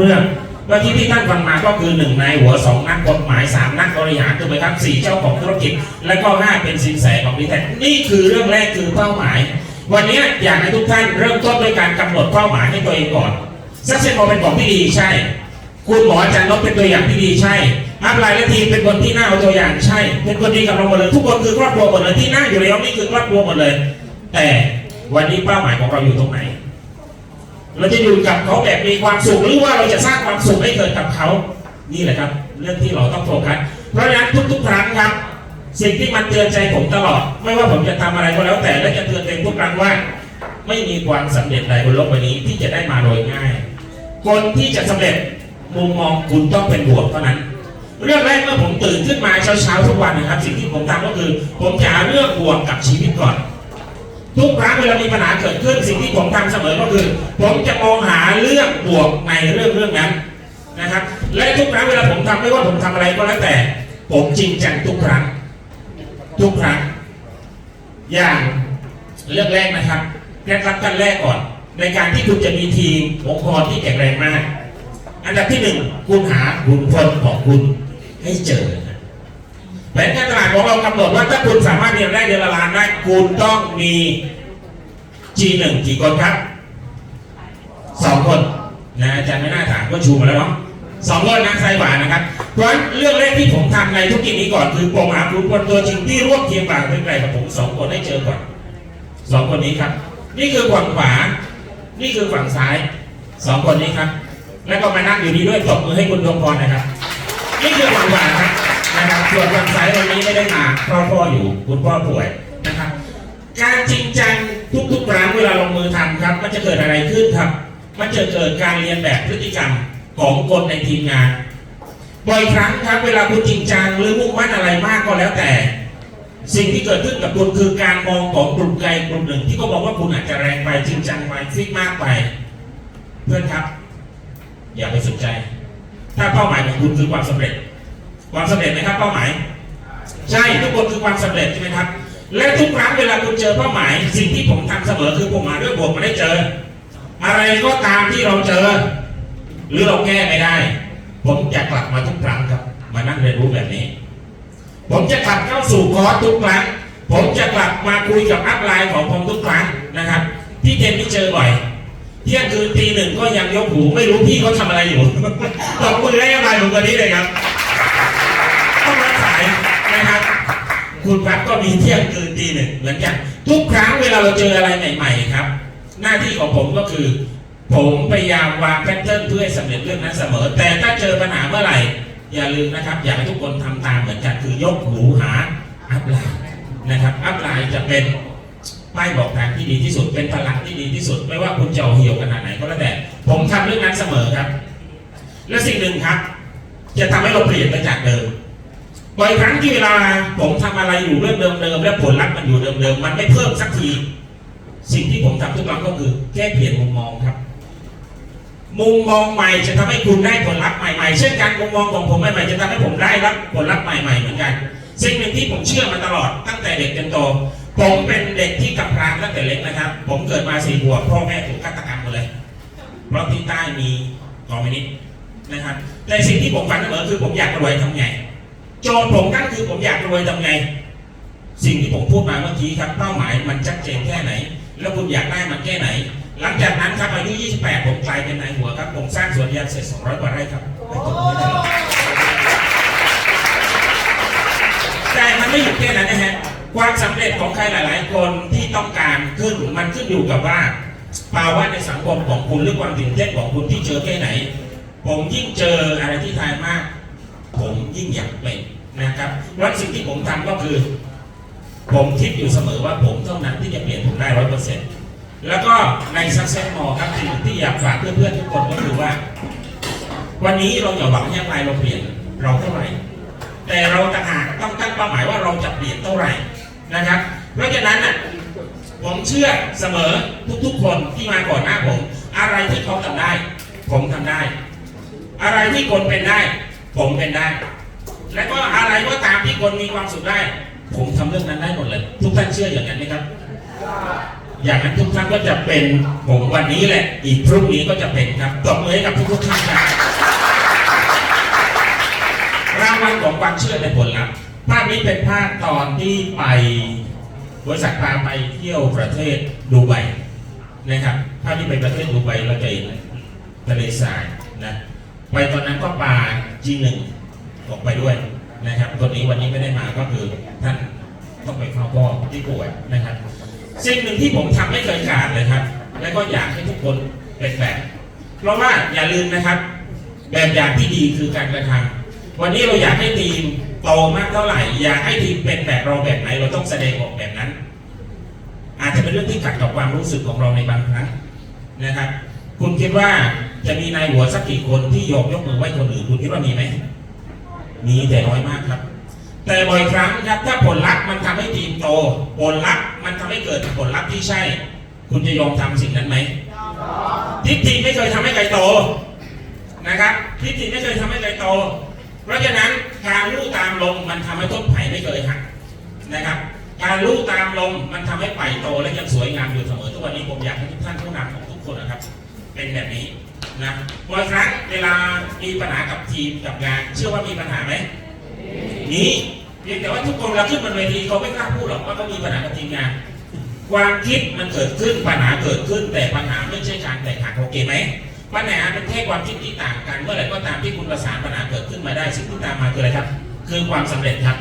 เรื่อง เมื่อกี้ที่ท่านฟังมาก็คือหนึ่งนายหัวสองนักกฎหมายสามนักบริหารถูกไหมครับสี่เจ้าของธุรกิจ และก็ห้าเป็นสินแสของดีแท็นี่คือเรื่องแรกคือเป้าหมาย วันนี้อยากให้ทุกท่านเริ่มต้นด้วยการกำหนดเป้าหมายให้ตัวเองก่อนซักเซนพอเป็นของที่ดีใช่ คุณหมออาจารย์นพเป็นตัวอย่างที่ดีใช่อัพไลน์และทีมเป็นคนที่น่าเอาตัวอย่างใช่ เป็นคนดีกับเราหมดเลยทุกคนคือครอบครัวหมดเลยที่นั่งอยู่ในห้องนี้คือครอบครัวหมดเลย แต่วันนี้เป้าหมายของเราอยู่ตรงไหน เราจะอยู่กับเขาแบบมีความสุขหรือว่าเราจะสร้างความสุขให้เกิดกับเขา นี่แหละครับ เรื่องที่เราต้องโฟกัส เพราะฉะนั้นทุกๆครั้งครับ สิ่งที่มันเตือนใจผมตลอด ไม่ว่าผมจะทำอะไรก็แล้วแต่และจะเตือนตัวเองทุกครั้งว่า ไม่มีความสำเร็จใดบนโลกใบนี้ที่จะได้มาโดยง่าย คนที่จะสำเร็จมุมมองคุณต้องเป็นบวกเท่านั้น เรื่องแรกเมื่อผมตื่นขึ้นมาเช้าๆทุกวันนะครับ สิ่งที่ผมทำก็คือ ผมจะหาเรื่องบวกกับชีวิตก่อน ทุกครั้งเวลามีปัญหาเกิดขึ้นสิ่งที่ผมทำเสมอก็คือ ผมจะมองหาเรื่องบวกในเรื่องเรื่องนั้นนะครับ และทุกครั้งเวลาผมทำไม่ว่าผมทำอะไรก็แล้วแต่ ผมจริงจังทุกครั้ง ทุกครั้ง อย่างเรื่องแรกนะครับเคล็ดลับขั้นแรกก่อน ในการที่คุณจะมีทีมองค์กรที่แข็งแรงมาก อันดับที่หนึ่งคุณหาบุคคลของคุณให้เจอ แผนการตลาดของเรากำหนดว่าถ้าคุณสามารถเรียนได้เดือนละล้านได้คุณต้องมี G1 กี่คนครับสองคนนะอาจารย์ไม่น่าถามก็ชูมาแล้วเนาะสองคนนะไซบานะครับ เพราะเรื่องแรกที่ผมทำในธุรกิจนี้ก่อนคือผมหาบุคคลตัวจริงที่ร่วมเคียงบ่าเป็นไกลกับผมสองคนให้เจอก่อนสองคนนี้ครับ นี่คือฝั่งขวา นี่คือฝั่งซ้ายสองคนนี้ครับ แล้วก็มานั่งอยู่นี่ด้วยตบมือให้คุณดวงพรนะครับ นี่คือฝั่งขวาครับ นะครับส่วนฝั่งซ้ายวันนี้ไม่ได้มาพราะพ่ออยู่คุณพ่อป่วยนะครับ การจริงจังทุกๆครั้งเวลาลงมือทำครับ มันจะเกิดอะไรขึ้นครับ มันจะเกิดการเรียนแบบพฤติกรรมของคนในทีมงานบ่อยครั้งครับเวลาคุณจริงจังหรือมุ่งมั่นอะไรมากก็แล้วแต่ สิ่งที่เกิดขึ้นกับคุณคือการมองของกลุ่มใดกลุ่มหนึ่ง ที่เขาบอกว่าคุณอาจจะแรงไปจริงจังไปฟิกมากไป เพื่อนครับ อย่าไปสนใจ ถ้าเป้าหมายของคุณคือความสำเร็จ ความสำเร็จไหมครับเป้าหมาย ใช่ทุกคนคือความสำเร็จใช่ไหมครับ และทุกครั้งเวลาคุณเจอเป้าหมาย สิ่งที่ผมทำเสมอคือผมมาด้วยบวกมาได้เจอ อะไรก็ตามที่เราเจอ หรือเราแก้ไม่ได้ ผมจะกลับมาทุกครั้งครับ มานั่งเรียนรู้แบบนี้ ผมจะกลับเข้าสู่คอร์สทุกครั้ง ผมจะกลับมาคุยกับอัพไลน์ของผมทุกครั้งนะครับพี่เจนไม่เจอบ่อยเที่ยงคืนตีหนึ่งก็ยังยกหูไม่รู้พี่เขาทำอะไรอยู่ตบมือให้อัพไลน์ผมคนนี้เลยครับ คุณพัดก็มีเที่ยงคืนตีหนึ่งเหมือนกันทุกครั้งเวลาเราเจออะไรใหม่ๆครับ หน้าที่ของผมก็คือ ผมพยายามวางแพทเทิร์นเพื่อให้สำเร็จเรื่องนั้นเสมอ แต่ถ้าเจอปัญหาเมื่อไหร่ อย่าลืมนะครับ อยากให้ทุกคนทำตามเหมือนกันคือยกหูหาอัพไลน์นะครับอัพไลน์จะเป็นป้ายบอกทางที่ดีที่สุดเป็นพลังที่ดีที่สุด ไม่ว่าคุณจะเอาเหี่ยวขนาดไหนก็แล้วแต่ ผมทำเรื่องนั้นเสมอครับ และสิ่งหนึ่งครับ จะทำให้เราเปลี่ยนไปจากเดิม บ่อยครั้งที่เวลาผมทำอะไรอยู่เรื่องเดิมๆและผลลัพธ์มันอยู่เดิมๆมันไม่เพิ่มสักที สิ่งที่ผมทำทุกครั้งก็คือแค่เปลี่ยนมุมมองครับ มุมมองใหม่จะทำให้คุณได้ผลลัพธ์ใหม่ๆ เช่นกันมุมมองของผมใหม่ๆจะทำให้ผมได้รับผลลัพธ์ใหม่ๆเหมือนกันสิ่งหนึ่งที่ผมเชื่อมาตลอดตั้งแต่เด็กจนโตผมเป็นเด็กที่กำพร้าตั้งแต่เล็กนะครับ ผมเกิดมาสี่ขวบพ่อแม่ถูกฆาตกรรมหมดเลยเพราะที่ใต้มีคอมมินินะครับแต่สิ่งที่ผมฝันเสมอคือผมอยากรวยทำไง โจทย์ผมนั่นคือผมอยากรวยทำไง สิ่งที่ผมพูดมาเมื่อกี้ครับเป้าหมายมันชัดเจนแค่ไหน แล้วคุณอยากได้มันแค่ไหน หลังจากนั้นครับอายุ 28 ผมกลายเป็นนายหัวครับ ผมสร้างสวนยางเสร็จ 200 กว่าไร่ครับไปตบมือให้เลยแต่มันไม่หยุดแค่นั้นนะฮะความสำเร็จของใครหลาย ๆ คนที่ต้องการขึ้นมันขึ้นอยู่กับว่าภาวะในสังคมของคุณหรือความตื่นเต้นของคุณที่เจอแค่ไหน ผมยิ่งเจออะไรที่ทายมาก ผมยิ่งอยากเป็น นะครับวันสิ่งที่ผมทำก็คือ ผมคิดอยู่เสมอว่าผมเท่านั้นที่จะเปลี่ยนผมได้ร้อยเปอร์เซ็นต์แล้วก็ใน Success Mall ครับสิ่งที่อยากฝากเพื่อนๆทุกคนก็คือว่า วันนี้เราอย่าหวังแค่ไรเราเปลี่ยนเราเท่าไหร่ แต่เราต่างหากต้องตั้งเป้าหมายว่าเราจะเปลี่ยนเท่าไหร่นะครับ เพราะฉะนั้นน่ะผมเชื่อเสมอทุกๆคนที่มาก่อนหน้าผม อะไรที่เขาทำได้ ผมทำได้ อะไรที่คนเป็นได้ ผมเป็นได้ และก็อะไรก็ตามที่คนมีความสุขได้ ผมทำเรื่องนั้นได้หมดเลย ทุกท่านเชื่ออย่างนั้นไหมครับ อย่างนั้นทุกท่านก็จะเป็นผมวันนี้แหละ อีกพรุ่งนี้ก็จะเป็นครับตบมือให้กับทุกๆท่านครับรางวัลของความเชื่อในผลลัพธ์ภาพนี้เป็นภาพตอนที่ไปบริษัทพาไปเที่ยวประเทศดูไบนะครับภาพที่ไปประเทศดูไบเราจะเห็นทะเลทรายนะไปตอนนั้นก็ปาจีหนึ่ง ออกไปด้วยนะครับ ตัวนี้วันนี้ไม่ได้มาก็คือท่านต้องไปเข้าพ่อที่ป่วยนะครับ สิ่งหนึ่งที่ผมทำไม่เคยขาดเลยครับ และก็อยากให้ทุกคนเป็นแบบ เพราะว่าอย่าลืมนะครับ แบบอย่างที่ดีคือการกระทำวันนี้เราอยากให้ทีมโตมากเท่าไหร่ อยากให้ทีมเป็นแบบเราแบบไหน เราต้องแสดงออกแบบนั้น อาจจะเป็นเรื่องที่ขัดกับความรู้สึกของเราในบางครั้งนะครับ คุณคิดว่าจะมีนายหัวสักกี่คนที่ยกยกมือไหว้คนอื่นคุณคิดว่ามีไหม มีแต่น้อยมากครับ แต่บ่อยครั้งครับถ้าผลลัพธ์มันทำให้ทีมโต ผลลัพธ์มันทำให้เกิดผลลัพธ์ที่ใช่ คุณจะยอมทำสิ่งนั้นไหมทิฏฐิไม่เคยทำให้ใครโตนะครับทิฏฐิไม่เคยทำให้ใครโต เพราะฉะนั้นการลู่ตามลมมันทำให้ต้นไผ่ไม่เคยหักนะครับ การลู่ตามลมมันทำให้ไผ่โตและยังสวยงามอยู่เสมอทุกวันนี้ผมอยากให้ทุกท่านผู้นำของทุกคนนะครับ เป็นแบบนี้ นะบางครั้งเวลามีปัญหากับทีมกับงาน เชื่อว่ามีปัญหาไหมนี้เพียงแต่ว่าทุกคนเราขึ้นบนเวทีเขาไม่กล้าพูดหรอกว่าเขามีปัญหากับทีมงานความคิดมันเกิดขึ้นปัญหาเกิดขึ้น แต่ปัญหาไม่ใช่การแตกหักโอเคไหมปัญหาเป็นแค่ความคิดที่ต่างกันเมื่อไหร่ก็ตามที่คุณประสานปัญหาเกิดขึ้นมาได้สิ่งที่ตามมาคืออะไรครับ คือความสำเร็จครับ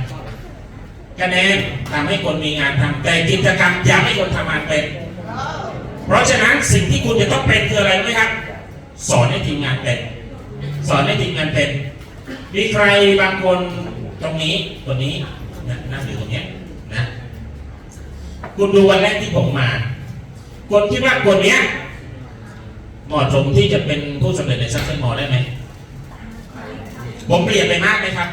คะแนนทำให้คนมีงานทำแต่กิจกรรมยังให้คนทำงานเป็น เพราะฉะนั้นสิ่งที่คุณจะต้องเป็นคืออะไรไหมครับ สอนให้ทีมงานเป็นสอนให้ทีมงานเป็นมีใครบางคนตรงนี้คนนี้นะนั่งอยู่ตรงนี้นะคุณดูวันแรกที่ผมมา คนคิดว่าคนเนี้ยเหมาะสมที่จะเป็นผู้สำเร็จในซักเซนมอได้ไหมผมเปลี่ยนไปมากไหมครับ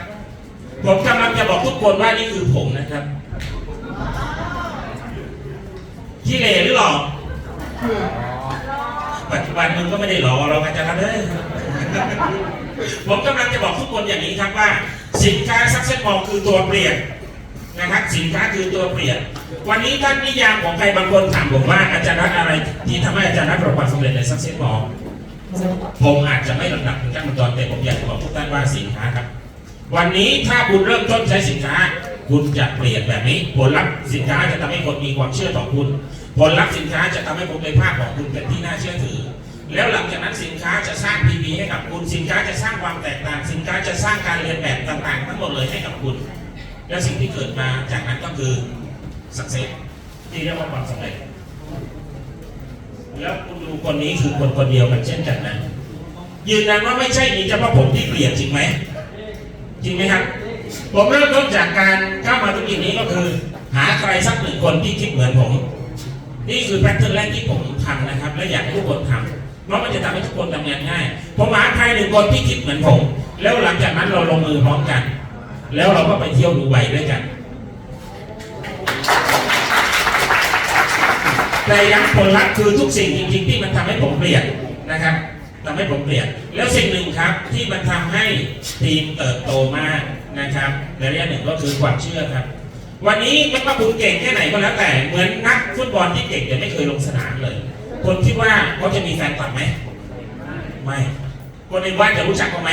ผมกำลังจะบอกทุกคนว่านี่คือผมนะครับที่เหล่หรือหลอก ปัจจุบันมึงก็ไม่ได้หลอเราอาจารย์เลยผมกำลังจะบอกทุกคนอย่างนี้ครับว่า สินค้าซักเซนมอลคือตัวเปลี่ยนนะครับสินค้าคือตัวเปลี่ยน วันนี้ท่านนิยามของใครบางคนถามผมว่าอาจารย์รักอะไรที่ทำให้อาจารย์รักประสบความสำเร็จในซักเซนมอลผมอาจจะไม่ลำดับถึงขั้นตอนแต่ผมอยากบอกทุกท่านว่าสินค้าครับ วันนี้ถ้าคุณเริ่มต้นใช้สินค้า คุณจะเปลี่ยนแบบนี้ผลลัพธ์สินค้าจะทำให้คนมีความเชื่อต่อคุณ ผลลัพธ์สินค้าจะทำให้คุณในภาพของคุณเป็นที่น่าเชื่อถือ แล้วหลังจากนั้นสินค้าจะสร้าง PV ให้กับคุณ สินค้าจะสร้างความแตกต่าง สินค้าจะสร้างการเรียนแบบต่างๆ ทั้งหมดเลยให้กับคุณ และสิ่งที่เกิดมาจากนั้นก็คือ success ที่เรียกว่าความสำเร็จ แล้วคุณดูคนนี้คือคนคนเดียวกันเช่นกันนะยืนยันว่าไม่ใช่มีเฉพาะผมที่เปลี่ยนจริงไหมจริงไหมครับผมเริ่มต้นจากการเข้ามาธุรกิจนี้ก็คือ หาใครสักหนึ่งคนที่คิดเหมือนผม นี่คือแพทเทิร์นแรกที่ผมทำนะครับ และอยากให้ทุกคนทำเพราะมันจะทำให้ทุกคนทำงานง่ายผมหาใครหนึ่งคนที่คิดเหมือนผม แล้วหลังจากนั้นเราลงมือพร้อมกัน แล้วเราก็ไปเที่ยวดูไบด้วยกัน แต่ยังผลลัพธ์คือทุกสิ่งจริงๆ ที่มันทำให้ผมเปลี่ยนนะครับทำให้ผมเปลี่ยน แล้วสิ่งหนึ่งครับที่มันทำให้ทีมเติบโตมากนะครับในระยะหนึ่งก็คือความเชื่อครับ วันนี้ไม่ว่าคุณเก่งแค่ไหนก็แล้วแต่ เหมือนนักฟุตบอลที่เก่งแต่ไม่เคยลงสนามเลย คนคิดว่าเขาจะมีแฟนคลับไหมไม่ คนในบ้านจะรู้จักเขาไหม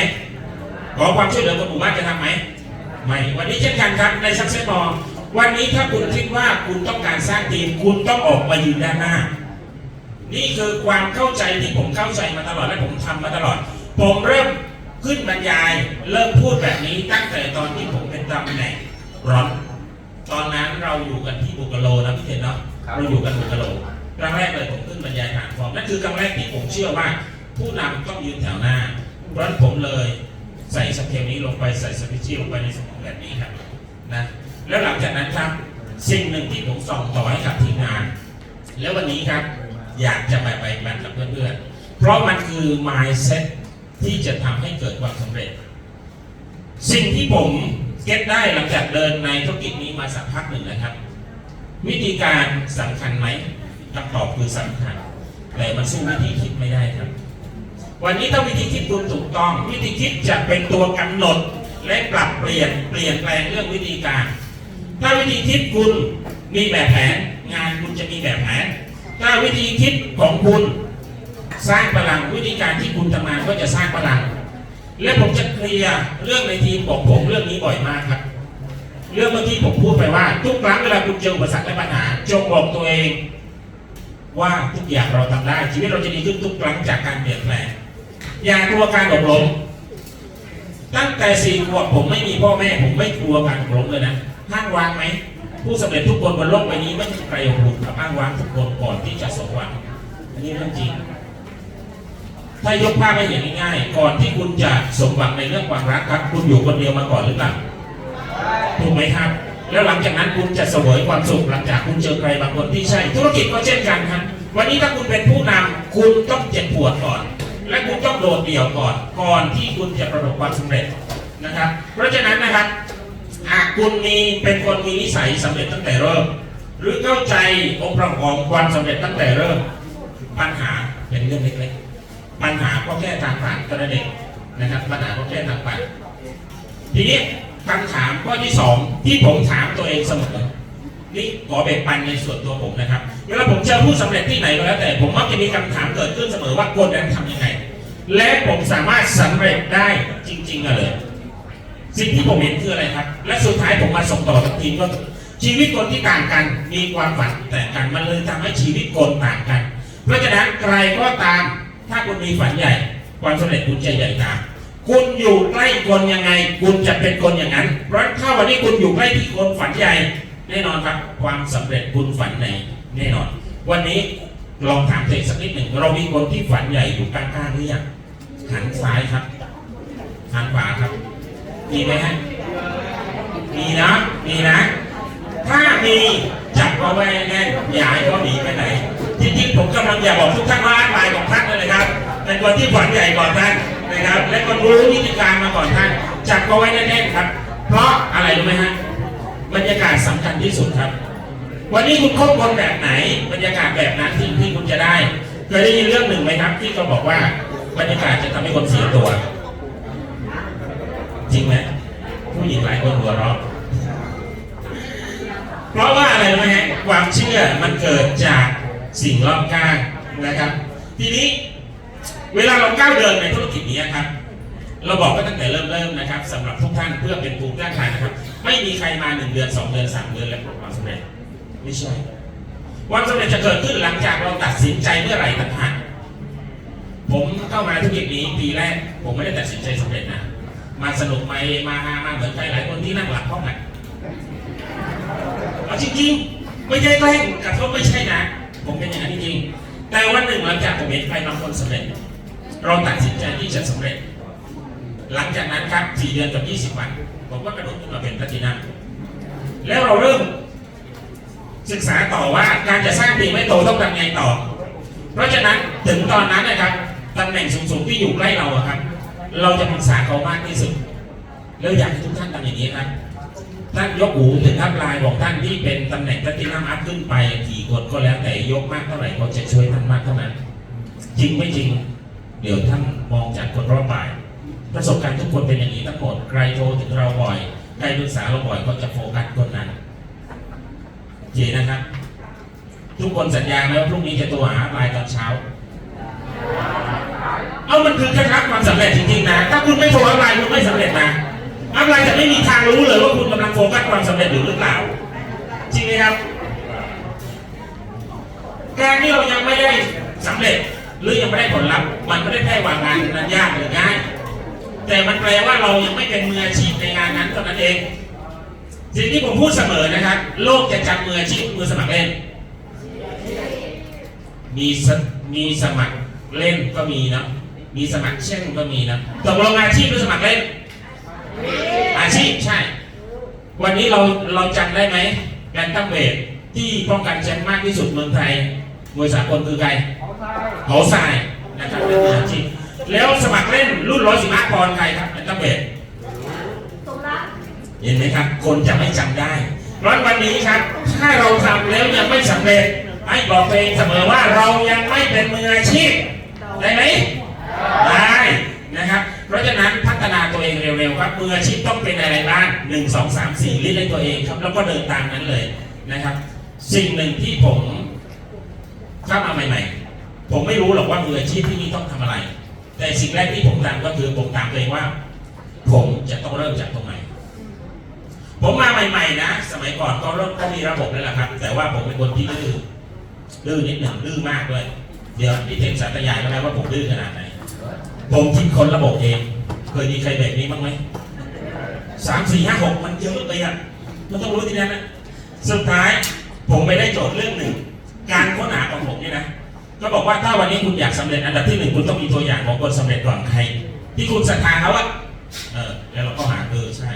ขอความช่วยเหลือคนหมู่บ้านจะทำไหมไม่ วันนี้เช่นกันครับในซักเซสบอลวันนี้ถ้าคุณคิดว่าคุณต้องการสร้างทีม คุณต้องออกมายืนด้านหน้า นี่คือความเข้าใจที่ผมเข้าใจมาตลอดและผมทำมาตลอด ผมเริ่มขึ้นบรรยาย เริ่มพูดแบบนี้ตั้งแต่ตอนที่ผมเป็นตำแหน่งร้อน ตอนนั้นเราอยู่กันที่บุกโลนะพี่เห็นเนาะครับเราอยู่กันบุกโลครั้งแรกเลยผมขึ้นบรรยายฐานฟอร์มนั่นคือครั้งแรกที่ผมเชื่อว่า ผู้นำต้องยืนแถวหน้าเพราะฉะนั้นผมเลยใส่สเกลนี้ลงไปใส่สปิชี่ลงไปในสมองแบบนี้ครับนะแล้วหลังจากนั้นครับสิ่งหนึ่งที่ผมส่องต่อให้กับทีมงาน แล้ววันนี้ครับอยากจะไปไปมันกับเพื่อนๆ เพราะมันคือ mindset ที่จะทำให้เกิดความสำเร็จ สิ่งที่ผม เก็ตได้หลังจากเดินในธุรกิจนี้มาสักพักหนึ่งนะครับ วิธีการสำคัญไหมคำตอบคือสำคัญ แต่มันสู้วิธีคิดไม่ได้ครับ วันนี้ถ้าวิธีคิดคุณถูกต้อง วิธีคิดจะเป็นตัวกำหนดและปรับเปลี่ยนเปลี่ยนแปลงเรื่องวิธีการ ถ้าวิธีคิดคุณมีแบบแผนงานคุณจะมีแบบแผนถ้าวิธีคิดของคุณสร้างพลังวิธีการที่คุณทำงานก็จะสร้างพลัง และผมจะเคลียร์เรื่องในทีมของผมเรื่องนี้บ่อยมากครับ เรื่องเมื่อกี้ผมพูดไปว่า ทุกครั้งเวลาคุณเจออุปสรรคและปัญหาจงบอกตัวเอง ว่าทุกอย่างเราทำได้ ชีวิตเราจะดีขึ้นทุกครั้งจากการเปลี่ยนแปลงอย่ากลัวการอบรมตั้งแต่สี่ขวบผมไม่มีพ่อแม่ผมไม่กลัวการอบรมเลยนะห้างวางไหมผู้สำเร็จทุกคนบนโลกใบนี้ไม่มีใครอบรมกับห้างวางทุกคนก่อนที่จะสมหวังอันนี้เรื่องจริง ถ้ายกภาพให้เห็นง่ายๆก่อนที่คุณจะสมหวังในเรื่องความรักครับ คุณอยู่คนเดียวมาก่อนหรือเปล่าถูกไหมครับ แล้วหลังจากนั้นคุณจะเสวยความสุขหลังจากคุณเจอใครบางคนที่ใช่ ธุรกิจก็เช่นกันครับ วันนี้ถ้าคุณเป็นผู้นำคุณต้องเจ็บปวดก่อน และคุณต้องโดดเดี่ยวก่อน ก่อนที่คุณจะประสบความสำเร็จนะครับ เพราะฉะนั้นนะครับหากคุณมีเป็นคนมีนิสัยสำเร็จตั้งแต่เริ่ม หรือเข้าใจองค์ประกอบความสำเร็จตั้งแต่เริ่มปัญหาเป็นเรื่องเล็กๆ ปัญหาก็แค่ทางผ่านก็ได้เองนะครับปัญหาก็แค่ทางผ่านทีนี้คำถามข้อที่สองที่ผมถามตัวเองเสมอนี่ขอแบ่งปันในส่วนตัวผมนะครับ เวลาผมเจอผู้สำเร็จที่ไหนก็แล้วแต่ ผมมักจะมีคำถามเกิดขึ้นเสมอว่าคนนั้นทำยังไง และผมสามารถสำเร็จได้จริงๆเลยสิ่งที่ผมเห็นคืออะไรครับ และสุดท้ายผมมาส่งต่อทัทีมก็ชีวิตคนที่ต่างกันมีความฝันแต่กันมันเลยทำให้ชีวิตคนต่างกัน เพราะฉะนั้นใครก็ตาม ถ้าคุณมีฝันใหญ่ ความสำเร็จคุณจะใหญ่ตามคุณอยู่ใกล้คนยังไง คุณจะเป็นคนอย่างนั้น เพราะถ้าวันนี้คุณอยู่ใกล้ที่คนฝันใหญ่ แน่นอนครับ ความสำเร็จคุณฝันในแน่นอน วันนี้ลองถามตัวเองสักนิดหนึ่งเรามีคนที่ฝันใหญ่อยู่ข้างๆหรือยังหันซ้ายครับหันขวาครับ มีไหมฮะมีนะมีนะ ถ้ามีจับเอาไว้แน่นอย่าให้เขาหนีไปไหน จริงผมกำลังอยากบอกทุกท่านว่าลายของท่านเลยนะครับเป็นคนที่ฝันใหญ่ก่อนท่านนะครับ และก็รู้วิธีการมาก่อนท่านจับเอาไว้แน่นๆครับ เพราะอะไรรู้ไหมฮะบรรยากาศสำคัญที่สุดครับ วันนี้คุณคบคนแบบไหน บรรยากาศแบบนั้นที่ที่คุณจะได้เคยได้ยินเรื่องหนึ่งไหมครับ ที่เขาบอกว่าบรรยากาศจะทำให้คนเสียตัว จริงไหมผู้หญิงหลายคนหัวเราะเพราะว่าอะไรรู้ไหมฮะความเชื่อมันเกิดจาก สิ่งรอบข้างนะครับ ทีนี้เวลาเราก้าวเดินในธุรกิจนี้ครับ เราบอกกันตั้งแต่เริ่มเริ่มนะครับสำหรับทุกท่านเพื่อเป็นภูมิต้านทานนะครับ ไม่มีใครมาหนึ่งเดือนสองเดือนสามเดือนแล้วประสบความสำเร็จไม่ใช่ความสำเร็จจะเกิดขึ้นหลังจากเราตัดสินใจเมื่อไหร่ต่างหากผมเข้ามาธุรกิจนี้ปีแรก ผมไม่ได้ตัดสินใจสำเร็จนะมาสนุกไปมาฮามาเหมือนใครหลายคนที่นั่งหลับห้องอะเอาจริงๆ ไม่ใช่แกล้งกระทบไม่ใช่นะ ผมเป็นอย่างนั้นจริงๆแต่วันหนึ่งหลังจากผมเห็นใครบางคนสำเร็จ เราตัดสินใจที่จะสำเร็จ หลังจากนั้นครับ4เดือนกับ20วัน ผมก็กระโดดขึ้นมาเป็นพระตินัมแล้วเราเริ่มศึกษาต่อว่าการจะสร้างทีมให้โตต้องทำไงต่อ เพราะฉะนั้นถึงตอนนั้นนะครับตำแหน่งสูงๆที่อยู่ใกล้เราครับ เราจะปรึกษาเขามากที่สุด แล้วอยากให้ทุกท่านทำอย่างนี้ครับ ท่านยกหูถึงอัพไลน์บอกท่านที่เป็นตำแหน่งแพลตินัมอัพขึ้นไปกี่คนก็แล้วแต่ยกมากเท่าไหร่ก็จะช่วยท่านมากเท่านั้น จริงไม่จริง เดี๋ยวท่านมองจากคนรอบบ่าย ประสบการณ์ทุกคนเป็นอย่างนี้ทั้งหมดใครโทรถึงเราบ่อยใครปรึกษาเราบ่อยก็จะโฟกัสคนนั้นเจนะครับ ทุกคนสัญญาไหมว่าพรุ่งนี้จะโทรหาลน์ตอนเช้า เอามันคือเคล็ดลับความสำเร็จจริงๆนะ ถ้าคุณไม่โทรอัพไลน์คุณไม่สำเร็จนะ อัพไลน์จะไม่มีทางรู้เลยว่าคุณกำลังโฟกัสความสำเร็จอยู่หรือเปล่า จริงไหมครับ การที่เรายังไม่ได้สำเร็จหรือยังไม่ได้ผลลัพธ์มันไม่ได้แค่วางงานนั้นยากหรือง่ายแต่มันแปลว่าเรายังไม่เป็นมืออาชีพในงานนั้นเท่านั้นเอง สิ่งที่ผมพูดเสมอนะครับ โลกจะจำมืออาชีพมือสมัครเล่น มีมีสมัครเล่นก็มีนะมีสมัครเช่นก็มีนะตกลงอาชีพหรือสมัครเล่น อาชีพใช่ วันนี้เราเราจำได้ไหมแบนตัมเวทที่ป้องกันแชมป์มากที่สุดเมืองไทยมวยสากลคือใครเขาทรายนะครับเป็นมืออาชีพแล้วสมัครเล่นรุ่นร้อยสิบห้าปอนด์ใครครับแบนตัมเวทสมรักเห็นไหมครับ คนจะไม่จำได้เพราะวันนี้ครับ ถ้าเราทำแล้วยังไม่สำเร็จให้บอกตัวเองเสมอว่าเรายังไม่เป็นมืออาชีพ ได้ไหม ได้นะครับ เพราะฉะนั้นพัฒนาตัวเองเร็วๆครับ มืออาชีพต้องเป็นอะไรบ้างหนึ่งสองสามสี่ลิสต์ให้ตัวเองครับ แล้วก็เดินตามนั้นเลยนะครับ สิ่งหนึ่งที่ผมเข้ามาใหม่ ๆ ผมไม่รู้หรอกว่ามืออาชีพที่นี่ต้องทำอะไร แต่สิ่งแรกที่ผมทำก็คือผมถามตัวเองว่า ผมจะต้องเริ่มจากตรงไหนผมมาใหม่ๆนะ สมัยก่อนก็เริ่มก็มีระบบแล้วล่ะครับ แต่ว่าผมเป็นคนที่ดื้อดื้อนิดหนึ่งดื้อมากด้วยเดี๋ยวพี่เทมสาธยายก็ได้ว่าผมดื้อขนาดไหนผมคิดคนระบบเอง เคยมีใครแบบนี้บ้างไหม สามสี่ห้าหกมันเยอะไปอะมันต้องรู้ทีนั้นนะสุดท้ายผมไปได้โจทย์เรื่องหนึ่ง การค้นหาของผมเนี่ยนะ ก็บอกว่าถ้าวันนี้คุณอยากสำเร็จอันดับที่หนึ่งคุณต้องมีตัวอย่างของคนสำเร็จก่อนใคร ที่คุณศรัทธาเขาอะเออแล้วเราก็หาเออใช่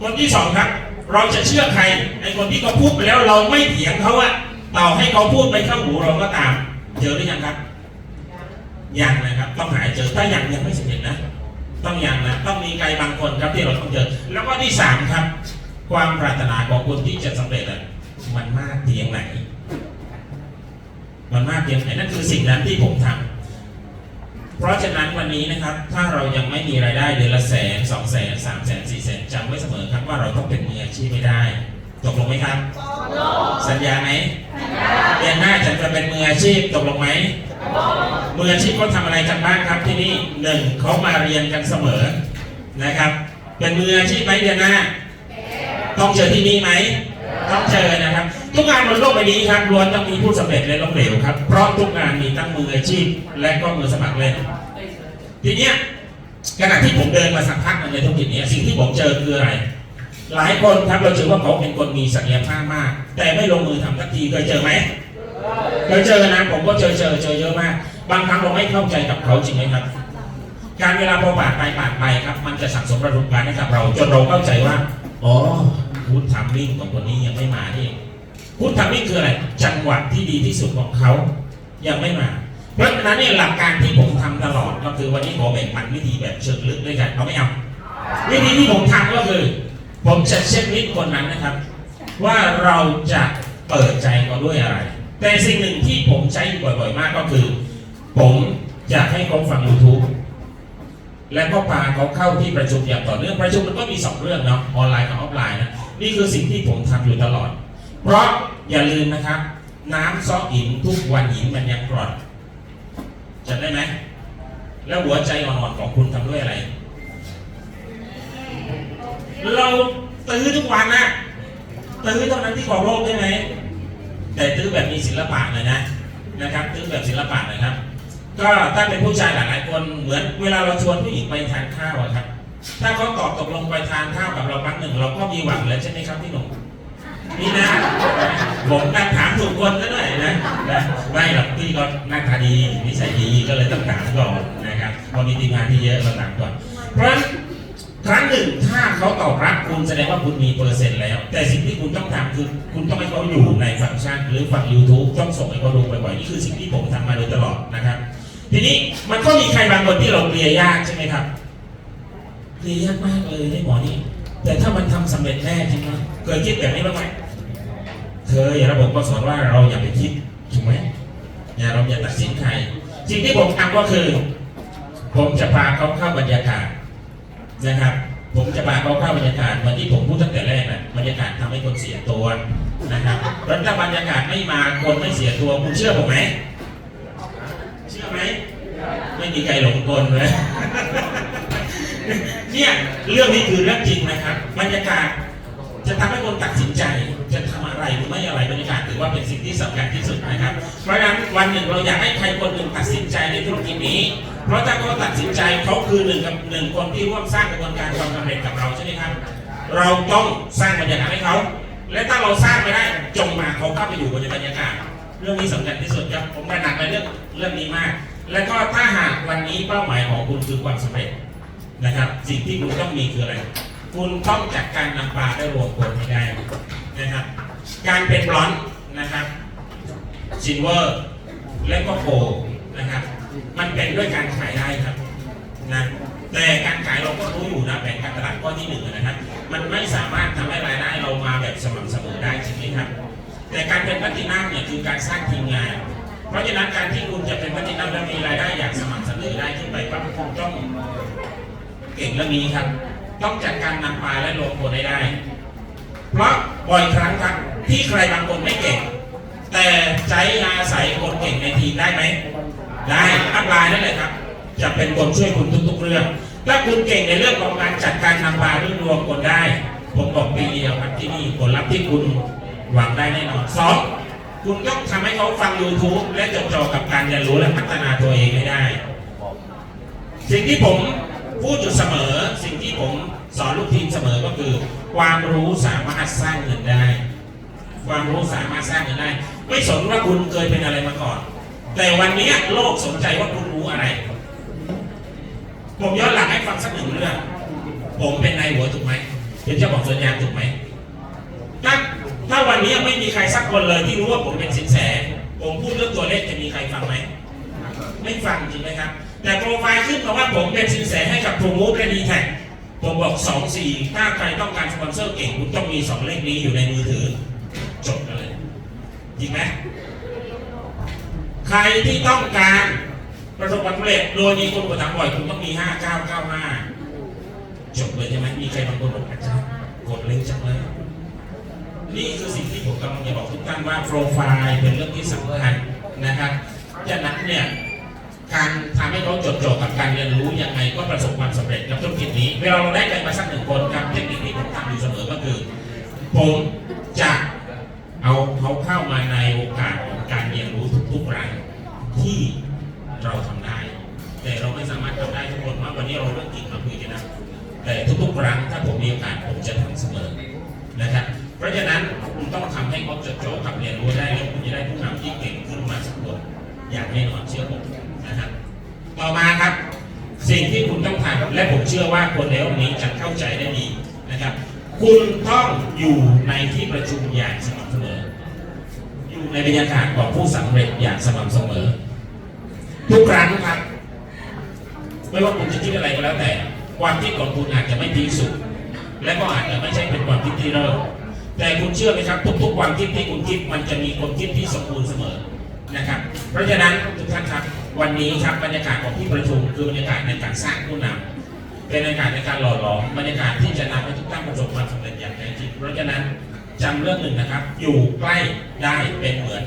คนที่สองครับ เราจะเชื่อใครไอ้คนที่เขาพูดไปแล้วเราไม่เถียงเขาอะต่อให้เขาพูดไปเข้าหูเราก็ตาม เจอหรือยังครับยังนะครับต้องหาเจอถ้ายังยังไม่สำเร็จนะ ต้องยังนะต้องมีใครบางคนครับที่เราต้องเจอแล้วก็ที่สามครับ ความปรารถนาของคนที่จะสำเร็จอะมันมากเพียงไหน มันมากเพียงไหนนั่นคือสิ่งนั้นที่ผมทำเพราะฉะนั้นวันนี้นะครับ ถ้าเรายังไม่มีรายได้เดือนละแสนสองแสนสามแสนสี่แสนจำไว้เสมอครับว่าเราต้องเป็นมืออาชีพไม่ได้ตกลงไหมครับ สัญญาไหมเดือนหน้าฉันจะเป็นมืออาชีพตกลงไหม มืออาชีพเขาทำอะไรกันบ้างครับที่นี่หนึ่งเขามาเรียนกันเสมอนะครับ เป็นมืออาชีพไหมเดือนหน้า ต้องเจอที่นี่ไหมต้องเจอนะครับ ทุกงานบนโลกใบนี้ครับล้วนต้องมีผู้สำเร็จและล้มเหลวครับ เพราะทุกงานมีทั้งมืออาชีพ และก็มือสมัครเล่นทีเนี้ยขณะที่ผมเดินมาสักพักในธุรกิจนี้สิ่งที่ผมเจอคืออะไร หลายคนครับเราเจอว่าเขาเป็นคนมีศักยภาพมาก แต่ไม่ลงมือทำสักทีเคยเจอไหม เคยเจอนะผมก็เจอเจอเจอเยอะมาก บางครั้งเราไม่เข้าใจกับเขาจริงไหมครับ การเวลาพอผ่านไปผ่านไปครับ มันจะสั่งสมประสบการให้กับเรา จนเราเข้าใจว่าอ๋อพูดทำมิ่งของคนนี้ยังไม่มานี่พูดทำมิ่งคืออะไร จังหวะที่ดีที่สุดของเขายังไม่มาเพราะฉะนั้นเนี่ยหลักการที่ผมทำตลอดก็คือวันนี้ขอแบ่งปันวิธีแบบเชิงลึกด้วยกันเอาไม่เอาวิธีที่ผมทำก็คือ ผมจะเช็คลิสต์คนนั้นนะครับ ว่าเราจะเปิดใจเขาด้วยอะไร แต่สิ่งหนึ่งที่ผมใช้บ่อยๆมากก็คือ ผมอยากให้เขาฟัง YouTube และก็พาเขาเข้าที่ประชุมอย่างต่อเนื่องประชุมมันก็มีสองเรื่องเนาะออนไลน์กับออฟไลน์นะนี่คือสิ่งที่ผมทำอยู่ตลอด เพราะอย่าลืมนะครับ น้ำซอหินทุกวันหินมันยังกร่อนจำได้ไหมแล้วหัวใจอ่อนๆของคุณทำด้วยอะไร เราตื้อทุกวันนะตื้อเท่านั้นที่ขอโลกใช่ไหม แต่ตื้อแบบมีศิลปะหน่อยนะนะครับตื้อแบบศิลปะหน่อยครับ ก็ถ้าเป็นผู้ชายหลายๆคนเหมือนเวลาเราชวนผู้หญิงไปทานข้าวครับ ถ้าเขาตอบตกลงไปทานข้าวกับเราครั้งหนึ่งเราก็มีหวังแล้วใช่ไหมครับพี่หนุ่มนี่นะผมการถามถูกคนซะหน่อยนะไม่หรอกพี่ก็หน้าตาดีนิสัยดีก็เลยต้องถามก่อนนะครับพอมีทีมงานที่เยอะเราถามก่อนเพราะ ครั้งหนึ่งถ้าเขาตอบรับคุณแสดงว่าคุณมีเปอร์เซ็นต์แล้ว แต่สิ่งที่คุณต้องทำคือคุณต้องให้เขาอยู่ในฟังก์ชัน หรือฟัง YouTube ต้องส่งให้เขาดูบ่อยๆนี่คือสิ่งที่ผมทำมาโดยตลอดนะครับ ทีนี้มันก็มีใครบางคนที่เราเคลียร์ยากใช่ไหมครับเคลียร์ยากมากเลยให้หมอนี่แต่ถ้ามันทำสำเร็จแน่จริงไหมเคยคิดแบบนี้บ้างไหมเคยระบบก็สอนว่าเราอย่าไปคิดถูกไหมอย่าเราอย่าตัดสินใครสิ่งที่ผมทำก็คือ ผมจะพาเขาเข้าบรรยากาศ นะครับ ผมจะพาเขาเข้าบรรยากาศเหมือนที่ผมพูดตั้งแต่แรกนะบรรยากาศทำให้คนเสียตัวนะครับแล้วถ้าบรรยากาศไม่มาคนไม่เสียตัวคุณเชื่อผมไหมเชื่อไหมไม่มีใครหลงกลเลยเนี่ยเรื่องนี้คือเรื่องจริงนะครับบรรยากาศจะทำให้คนตัดสินใจ หรือไม่อะไรบรรยากาศถือว่าเป็นสิ่งที่สำคัญที่สุดนะครับ เพราะฉะนั้นวันหนึ่งเราอยากให้ใครคนหนึ่งตัดสินใจในธุรกิจนี้ เพราะถ้าเขาตัดสินใจเขาคือหนึ่งกับหนึ่งคนที่ร่วมสร้างกระบวนการความสำเร็จกับเราใช่ไหมครับ เราต้องสร้างบรรยากาศให้เขา และถ้าเราสร้างไม่ได้จงมาเขาเข้าไปอยู่บนบรรยากาศ เรื่องนี้สำคัญที่สุดครับผมถนัดในเรื่องเรื่องนี้มาก และก็ถ้าหากวันนี้เป้าหมายของคุณคือความสำเร็จนะครับ สิ่งที่คุณต้องมีคืออะไรคุณต้องจัดการนำปลาได้รวมคนให้ได้นะครับ การเป็นบลอนซ์นะครับซิลเวอร์และก็โกลด์นะครับ มันเป็นด้วยการขายได้ครับนะแต่การขายเราก็รู้อยู่นะแผนการตลาดข้อที่หนึ่งนะครับ มันไม่สามารถทำให้รายได้เรามาแบบสม่ำเสมอได้ใช่ไหมครับ แต่การเป็นพัฒนาเนี่ยคือการสร้างทีมงาน เพราะฉะนั้นการที่คุณจะเป็นพัฒนาและมีรายได้อย่างสม่ำเสมอได้ขึ้นไปปั๊บคุณต้องเก่งเรื่องนี้ครับ ต้องจัดการนำปลาและลงคนให้ได้ เพราะบ่อยครั้งครับ ที่ใครบางคนไม่เก่ง แต่ใช้อาศัยคนเก่งในทีมได้ไหมได้อัพไลน์นั่นแหละครับ จะเป็นคนช่วยคุณทุกๆเรื่อง ถ้าคุณเก่งในเรื่องของการจัดการนำพาเรื่องรวมคนได้ ผมบอกปีเดียวครับที่นี่ผลลัพธ์ที่คุณหวังได้แน่นอนสองคุณต้องทำให้เขาฟัง YouTube และจดจ่อกับการเรียนรู้และพัฒนาตัวเองให้ได้ สิ่งที่ผมพูดอยู่เสมอ สิ่งที่ผมสอนลูกทีมเสมอก็คือ ความรู้สามารถสร้างเงินได้ ความรู้สามารถสร้างเงินได้ ไม่สนว่าคุณเคยเป็นอะไรมาก่อน แต่วันนี้โลกสนใจว่าคุณรู้อะไร ผมย้อนหลังให้ฟังสักหนึ่งเรื่อง ผมเป็นนายหัวถูกไหมเป็นเจ้าของสวนยางถูกไหมถ้าถ้าวันนี้ไม่มีใครสักคนเลยที่รู้ว่าผมเป็นสินแส ผมพูดเรื่องตัวเลขจะมีใครฟังไหม ไม่ฟังจริงไหมครับ แต่โปรไฟล์ขึ้นมาว่าผมเป็นสินแสให้กับโปรโมทและดีแท็ผมบอกสองสี่ถ้าใครต้องการสปอนเซอร์เก่ง คุณต้องมีสองเลขนี้อยู่ในมือถือ จบเลยจริงไหมใครที่ต้องการประสบความสำเร็จโดยมีคนอุปถัมภ์บ่อยคุณต้องมี5995จบเลยใช่ไหมมีใครบางคนบอกอาจารย์กดเล็งจังเลยนี่คือสิ่งที่ผมกำลังจะบอกทุกท่านว่าโปรไฟล์เป็นเรื่องที่สำคัญนะครับฉะนั้นเนี่ยการทำให้เขาจดจ่อกับการเรียนรู้ยังไงก็ประสบความสำเร็จกับธุรกิจนี้เวลาเราได้ใจมาสักหนึ่งคนครับเทคนิคที่ผมทำอยู่เสมอก็คือผม เอาเขาเข้ามาในโอกาสของการเรียนรู้ทุกๆรั้งที่เราทำได้ แต่เราไม่สามารถทำได้ทุกคนว่าวันนี้เราเรื่องกินมาคุยกันนะแต่ทุกๆครั้งถ้าผมมีโอกาสผมจะทำเสมอนะครับ เพราะฉะนั้นคุณต้องทำให้เขาจดจ่อกับเรียนรู้ได้แล้วคุณจะได้ผู้นำที่เก่งขึ้นมาสักคนอย่างแน่นอนเชื่อผมนะครับต่อมาครับสิ่งที่คุณต้องทำและผมเชื่อว่าคนในโลกนี้จะเข้าใจได้ดีนะครับ คุณต้องอยู่ในที่ประชุมอย่างสม่ำเสมอ อยู่ในบรรยากาศของผู้สำเร็จอย่างสม่ำเสมอ ทุกครั้งครับไม่ว่าคุณจะคิดอะไรก็แล้วแต่ ความคิดของคุณอาจจะไม่ดีสุด และก็อาจจะไม่ใช่เป็นความคิดที่เลิศแต่คุณเชื่อไหมครับ ทุกๆความคิดที่คุณคิดมันจะมีคนคิดที่สมบูรณ์เสมอนะครับ เพราะฉะนั้นทุกท่านครับวันนี้ครับบรรยากาศของที่ประชุมคือบรรยากาศในการสร้างผู้นำเป็นบรรยากาศในการหล่อหลอมบรรยากาศที่จะนำให้ทุกท่านประสบความสำเร็จอย่างแท้จริงเพราะฉะนั้น จำเรื่องหนึ่งนะครับ อยู่ใกล้ได้เป็นเหมือน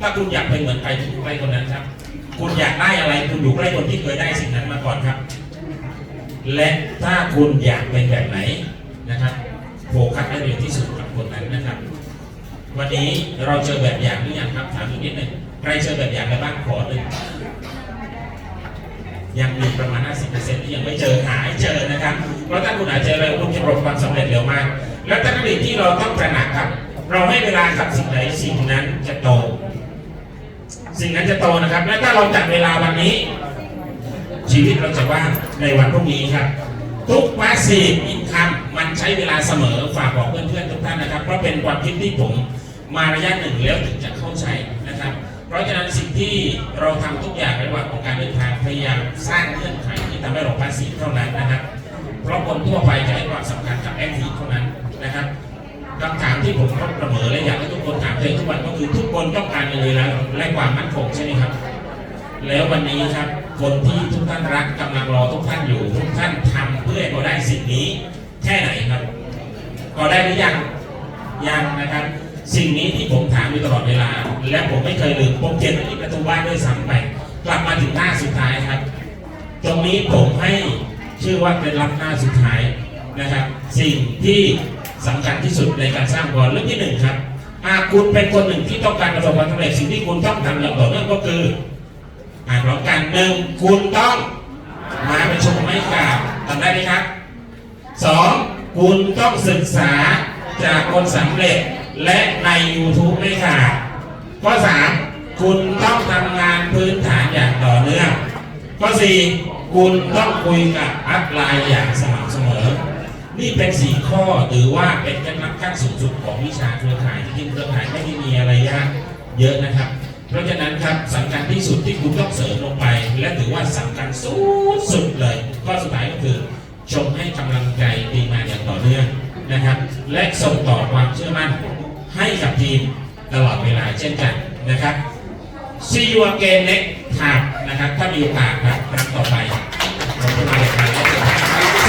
ถ้าคุณอยากเป็นเหมือนใครที่อยู่ใกล้คนนั้นครับ คุณอยากได้อะไร คุณอยู่ใกล้คนที่เคยได้สิ่งนั้นมาก่อนครับ และถ้าคุณอยากเป็นแบบไหนนะครับโฟกัสให้เร็วที่สุดกับคนนั้นนะครับ วันนี้เราเจอแบบอย่างหรือยังครับถามอีกนิดหนึ่งใครเจอแบบอย่างในบ้างขอหนึ่งยังมีประมาณ 50%ที่ยังไม่เจอหาให้เจอนะครับ เพราะถ้าคุณหาเจอเร็วคุณจะประสบความสำเร็จเร็วมาก และเทคนิคที่เราต้องตระหนักครับ เราให้เวลากับสิ่งใดสิ่งนั้นจะโต สิ่งนั้นจะโตนะครับ และถ้าเราจัดเวลาวันนี้ ชีวิตเราจะว่างในวันพรุ่งนี้ครับ ทุกพาสซีฟอินคัมมันใช้เวลาเสมอฝากบอกเพื่อนๆทุกท่านนะครับ เพราะเป็นความคิดที่ผมมาระยะหนึ่งแล้วถึงจะเข้าใจนะครับ เพราะฉะนั้นสิ่งที่เราทำทุกอย่างในระหว่างของการเดินทางพยายามสร้างเงื่อนไขที่ทำให้เราพาสซีเท่านั้นนะครับ เพราะคนทั่วไปจะให้ความสำคัญกับแอคทีฟเท่านั้น คำถามที่ผมต้องประเมินและอยากให้ทุกคนถามเองทุกวันก็คือทุกคนต้องการเงินเลยแล้วและความมั่นคงใช่ไหมครับ แล้ววันนี้ครับคนที่ทุกท่านรักกำลังรอทุกท่านอยู่ ทุกท่านทำเพื่อให้เขาได้สิ่งนี้แค่ไหนครับก็ได้หรือยังยังนะครับ สิ่งนี้ที่ผมถามอยู่ตลอดเวลา และผมไม่เคยลืมผมเขียนไว้ที่ประตูบ้านด้วยซ้ำไปกลับมาถึงหน้าสุดท้ายครับ ตรงนี้ผมให้ชื่อว่าเป็นรับหน้าสุดท้ายนะครับ สิ่งที่ สำคัญที่สุดในการสร้างบอลเรื่องที่หนึ่งครับหากคุณเป็นคนหนึ่งที่ต้องการประสบความสำเร็จสิ่งที่คุณต้องทำอย่างต่อเนื่องก็คืออานพร้อมกันหนึ่งคุณต้องมาประชุมไม่ขาดทำได้ไหมครับสองคุณต้องศึกษาจากคนสำเร็จและใน YouTube ไม่ขาดข้อสามคุณต้องทำงานพื้นฐานอย่างต่อเนื่องข้อสี่คุณต้องคุยกับอัพไลน์อย่างสม่ำเสมอ นี่เป็นสี่ข้อถือว่าเป็นเคล็ดลับขั้นสูงสุดของวิชาเครือข่ายที่จริงเครือข่ายไม่ได้มีอะไรยากเยอะนะครับ เพราะฉะนั้นครับสำคัญที่สุดที่คุณต้องเสริมลงไป และถือว่าสำคัญสุดสุดเลยข้อสุดท้ายก็คือชมให้กำลังใจทีมงานอย่างต่อเนื่องนะครับ และส่งต่อความเชื่อมั่นให้กับทีมตลอดเวลาเช่นกันนะครับ See you again next time นะครับถ้ามีโอกาสครับครั้งต่อไปขอบคุณมากครับ